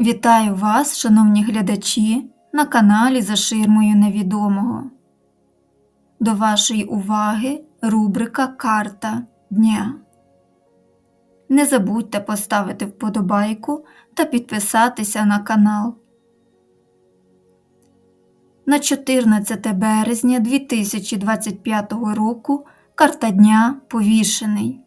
Вітаю вас, шановні глядачі, на каналі За ширмою невідомого. До вашої уваги рубрика Карта дня. Не забудьте поставити вподобайку та підписатися на канал. На 14 березня 2025 року карта дня повішений.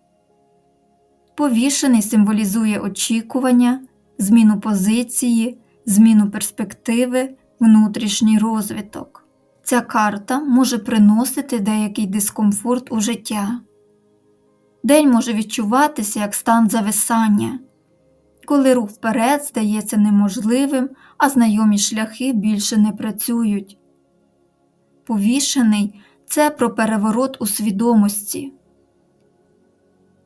Повішений символізує очікування, зміну позиції, зміну перспективи, внутрішній розвиток. Ця карта може приносити деякий дискомфорт у життя. День може відчуватися як стан зависання, коли рух вперед здається неможливим, а знайомі шляхи більше не працюють. Повішений це про переворот у свідомості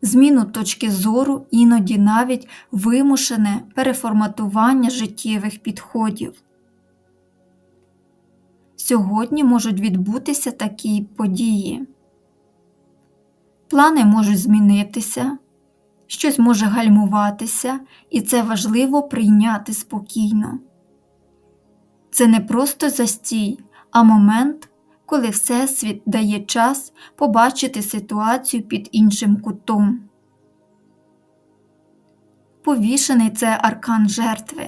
зміну точки зору, іноді навіть вимушене переформатування життєвих підходів. Сьогодні можуть відбутися такі події. Плани можуть змінитися, щось може гальмуватися, і це важливо прийняти спокійно. Це не просто застій, а момент, коли Всесвіт дає час побачити ситуацію під іншим кутом. Повішений це аркан жертви.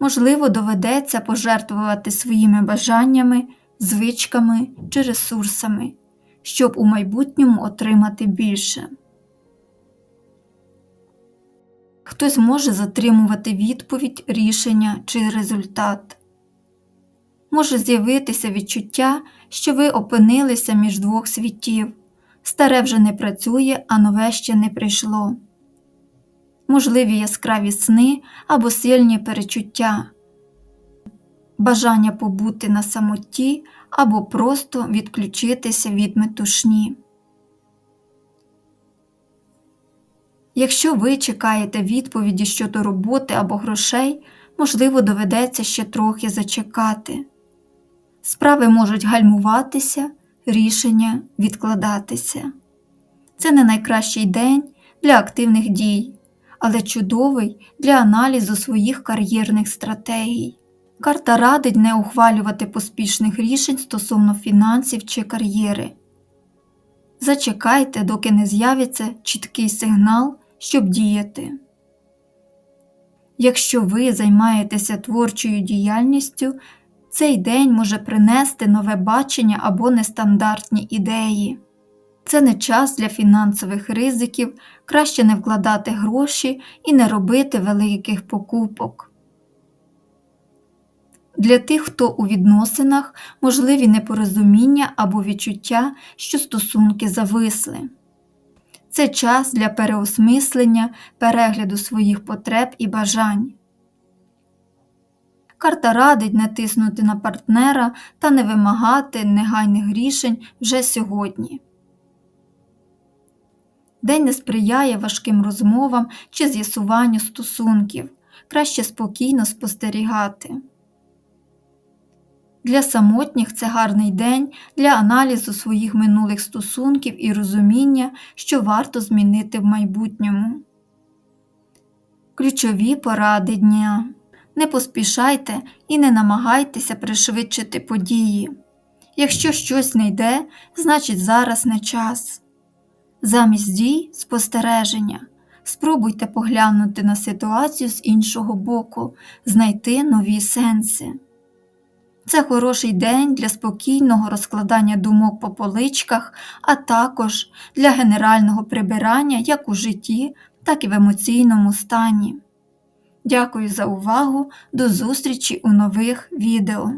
Можливо, доведеться пожертвувати своїми бажаннями, звичками чи ресурсами, щоб у майбутньому отримати більше. Хтось може затримувати відповідь, рішення чи результат може з'явитися відчуття, що ви опинилися між двох світів. Старе вже не працює, а нове ще не прийшло. Можливі яскраві сни або сильні перечуття, бажання побути на самоті або просто відключитися від метушні. Якщо ви чекаєте відповіді щодо роботи або грошей, можливо, доведеться ще трохи зачекати. Справи можуть гальмуватися, рішення відкладатися. Це не найкращий день для активних дій, але чудовий для аналізу своїх кар'єрних стратегій. Карта радить не ухвалювати поспішних рішень стосовно фінансів чи кар'єри. Зачекайте, доки не з'явиться чіткий сигнал, щоб діяти. Якщо ви займаєтеся творчою діяльністю, цей день може принести нове бачення або нестандартні ідеї. Це не час для фінансових ризиків, краще не вкладати гроші і не робити великих покупок. Для тих, хто у відносинах можливі непорозуміння або відчуття, що стосунки зависли. Це час для переосмислення, перегляду своїх потреб і бажань. Карта радить не тиснути на партнера та не вимагати негайних рішень вже сьогодні. День не сприяє важким розмовам чи з'ясуванню стосунків, краще спокійно спостерігати. Для самотніх це гарний день для аналізу своїх минулих стосунків і розуміння, що варто змінити в майбутньому. Ключові поради дня не поспішайте і не намагайтеся пришвидшити події. Якщо щось не йде, значить зараз не час. Замість дій спостереження. Спробуйте поглянути на ситуацію з іншого боку, знайти нові сенси. Це хороший день для спокійного розкладання думок по поличках, а також для генерального прибирання як у житті, так і в емоційному стані. Дякую за увагу, до зустрічі у нових відео.